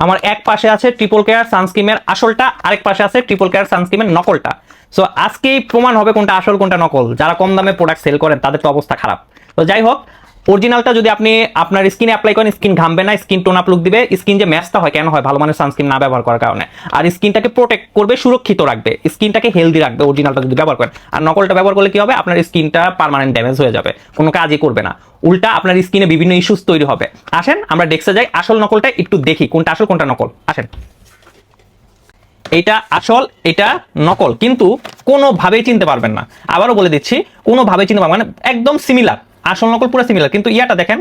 আমার এক পাশে আছে ট্রিপল কেয়ার সানস্ক্রিমের আসলটা, আরেক পাশে আছে ট্রিপল কেয়ার সানস্ক্রিমের নকলটা। সো আজকেই প্রমাণ হবে কোনটা আসল, কোনটা নকল। যারা কম দামে প্রোডাক্ট সেল করেন, তাদের তো অবস্থা খারাপ। তো যাই হোক অরিজিনালটা যদি আপনি আপনার স্কিনে অ্যাপ্লাই করেন স্কিন ঘামবে না স্কিন টোন আপ লুক দিবে স্কিন যে ম্যাচটা হয়, কেন হয়? ভালো মানের সানস্ক্রিন না ব্যবহার করার কারণে। আর স্কিনটাকে প্রোটেক্ট করবে, সুরক্ষিত রাখবে। স্কিনটাকে হেলদি রাখবে অরিজিনালটা যদি ব্যবহার করেন। আর নকলটা ব্যবহার করলে কি হবে? আপনার স্কিনটা পার্মানেন্ট ড্যামেজ হয়ে যাবে। কোনো কাজই করবে না। উল্টা আপনার স্কিনে বিভিন্ন ইস্যুস তৈরি হবে। আসেন, আমরা ডেস্কে যাই আসল নকলটা, একটু দেখি কোনটা আসল, কোনটা নকল। আসেন। এটা আসল, এটা নকল। কিন্তু কোনোভাবেই চিনতে পারবেন না। আবারও বলে দিচ্ছি, কোনোভাবেই চিনতে পারবেন। মানে একদম সিমিলার আসল নকল পুরো সিমিলার কিন্তু ইয়াটা দেখেন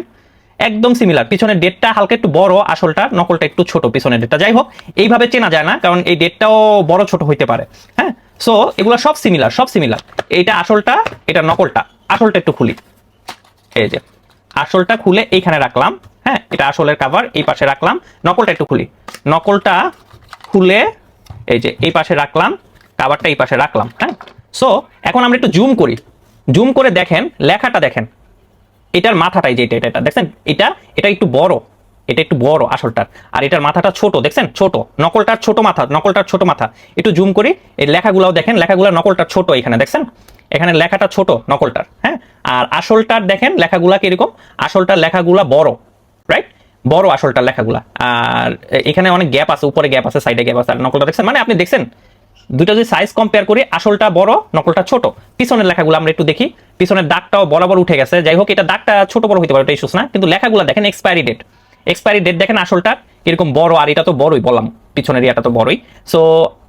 একদম সিমিলার পিছনের ডেটটা হালকা একটু বড়, আসলটা নকলটা একটু ছোট পিছনের ডেটটা যাই হোক, এইভাবে চেনা যায় না, কারণ এই ডেটটাও বড় ছোট হইতে পারে হ্যাঁ? সো এগুলো সব সিমিলার সব সিমিলার এইটা আসলটা, এটা নকলটা, আসলটা একটু খুলি। এই যে, আসলটা খুলে এইখানে রাখলাম হ্যাঁ? এটা আসলের কাভার এই পাশে রাখলাম, নকলটা একটু খুলি। নকলটা খুলে এই যে, এই পাশে রাখলাম কাভারটা এই পাশে রাখলাম হ্যাঁ? সো এখন আমরা একটু জুম করি। জুম করে দেখেন, লেখাটা দেখেন। এটার মাথাটাই যে এটা এটা দেখছেন? এটা এটা একটু বড়। এটা একটু বড় আসলটার। আর এটার মাথাটা ছোট, দেখছেন? ছোট। নকলটার ছোট মাথা, নকলটার ছোট মাথা। একটু জুম করি। এই লেখাগুলাও দেখেন লেখাগুলো নকলটার ছোট এখানে, দেখছেন? এখানে লেখাটা ছোট, নকলটার হ্যাঁ? আর আসলটার দেখেন, লেখাগুলা কীরকম? আসলটার লেখাগুলা বড় রাইট বড় আসলটার লেখাগুলা। আর এখানে অনেক গ্যাপ আছে, উপরে গ্যাপ আছে সাইডে গ্যাপ আছে। আর নকলটা দেখছেন? মানে আপনি দেখছেন দুটো যদি সাইজ কম্পেয়ার করি, আসলটা বড়, নকলটা ছোট। পিছনের লেখাগুলো আমরা একটু দেখি। পিছনের দাগটাও বরাবর উঠে গেছে। যাই হোক, এটা দাগটা ছোট বড় হতে পারে এটা ইস্যুস না। কিন্তু লেখাগুলো দেখেন এক্সপায়ারি ডেট এক্সপায়ারি ডেট দেখেন আসলটা এরকম বড়, আর এটা তো বড়ই বললাম। পিছনের ইয়াটা তো বড়ই। সো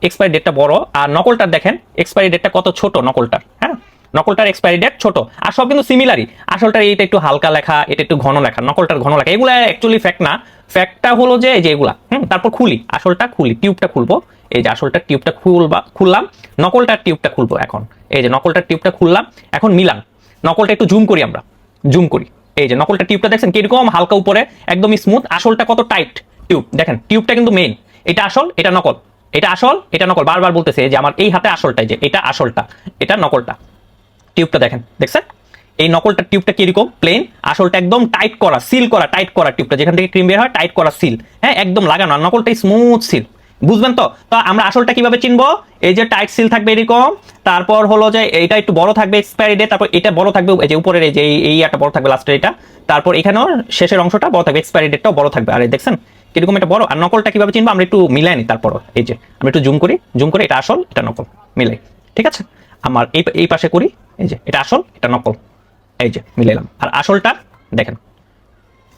এক্সপায়ারি ডেটটা বড়, আর নকলটার দেখেন এক্সপায়ারি ডেটটা কত ছোট নকলটার হ্যাঁ? নকলটার এক্সপায়ারি ডেট ছোট। আর সব কিন্তু সিমিলারই আসলটার এইটা একটু হালকা লেখা, এটা একটু ঘন লেখা, নকলটার ঘন লেখা। এগুলো অ্যাকচুয়ালি ফ্যাক্ট না। ফ্যাক্টটা হলো যে এগুলা, হুম? তারপর খুলি। আসলটা খুলি টিউবটা খুলবো। এই যে আসলটার টিউবটা খুলবা, খুললাম, নকলটার টিউবটা খুলবো এখন। এই যে নকলটার টিউবটা খুললাম, এখন মিলান। নকলটা একটু জুম করি আমরা, জুম করি। এই যে নকলটা টিউবটা দেখছেন কীরকম, হালকা উপরে একদম স্মুথ আসলটা কত টাইট টিউব দেখেন টিউবটা কিন্তু মেইন এটা আসল, এটা নকল। এটা আসল, এটা নকল। বারবার বলতেছে যে আমার এই হাতে আসলটাই যে, এটা আসলটা, এটা নকলটা। টিউবটা দেখেন, দেখছেন? এই নকলটা টিউবটা কীরকম? প্লেন আসলটা একদম টাইট করা সিল করা টাইট করা টিউবটা যেখান থেকে ক্রিম বের হয় টাইট করা সিল হ্যাঁ একদম লাগানো। আর নকলটা স্মুথ সিল বুঝবেন তো? তো আমরা আসলটা কীভাবে চিনবো? এই যে টাইট সিল থাকবে এরকম, তারপর হলো যে এটা একটু বড় থাকবে এক্সপায়ারি ডেট তারপর এটা বড় থাকবে, এই যে উপরের এই যে এই- একটা বড় থাকবে লাস্টের এটা, তারপর এখানেও শেষের অংশটা বড় থাকবে এক্সপায়ারি ডেটটাও বড় থাকবে। আর দেখছেন? কীরকম এটা বড়? আর নকলটা কীভাবে চিনবো? আমরা একটু মিলাই নি তারপর এই যে, আমরা একটু জুম করি জুম করে এটা আসল, এটা নকল। মিলাই। ঠিক আছে? আমার এই এই পাশে করি, এই যে, এটা আসল, এটা নকল। এই যে, মিলাইলাম। আর আসলটা দেখেন।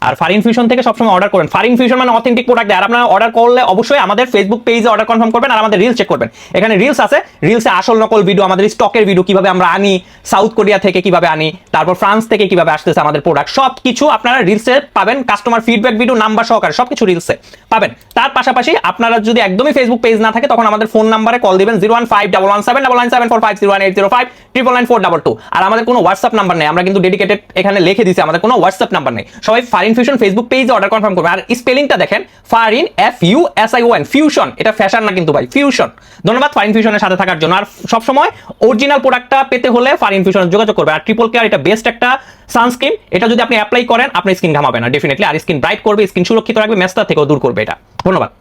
আর ফারিন ফিউশন থেকে সবসময় অর্ডার করেন। ফারিন ফিউশন মানে অথেন্টিক প্রোডাক্ট আর আপনারা অর্ডার করলে অবশ্যই আমাদের ফেসবুক পেজে অর্ডার কনফার্ম করবেন আর আমাদের রিলস চেক করবেন। এখানে রিলস আছে। রিলসে আসল নকল ভিডিও আমাদের স্টকের ভিডিও কীভাবে আমরা আনি সাউথ কোরিয়া থেকে কীভাবে আনি, তারপর ফ্রান্স থেকে কীভাবে আসতেছে আমাদের প্রোডাক্ট সব কিছু আপনারা রিলসে পাবেন। কাস্টমার ফিডব্যাক ভিডিও নাম্বার সহকারে সব কিছু রিলসে পাবেন। তার পাশাপাশি আপনারা যদি একদমই ফেসবুক পেজ না থাকে, তখন আমাদের ফোন নাম্বারে কল দিবেন zero one five double one seven double nine seven four five zero one eight zero five triple nine four double two আর আমাদের কোনো হোয়াটসঅ্যাপ নাম্বার নেই, আমরা কিন্তু ডেডিকেটেড এখানে লিখে দিছি আমাদের কোনো হোয়াটসঅ্যাপ নাম্বার নেই। সবাই ফারিন ফিউশন ফেসবুক পেজে অর্ডার কনফার্ম করবে। আর স্পেলিংটা দেখেন Farin F U S I O N Fusion এটা ফ্যাশন না কিন্তু ভাই ফিউশন ধন্যবাদ ফারিন ফিউশনের সাথে থাকার জন্য। আর সবসময় অরিজিনাল প্রোডাক্টটা পেতে হলে ফারিন ফিউশন যোগাযোগ করবে। আর ট্রিপল কেয়ার এটা বেস্ট একটা সানস্ক্রিন এটা যদি আপনি অ্যাপ্লাই করেন, আপনার স্কিন ঘামাবে না ডেফিনেটলি আর স্কিন ব্রাইট করবে স্কিন সুরক্ষিত রাখবে মেস্তা থেকেও দূর করবে। এটা। ধন্যবাদ।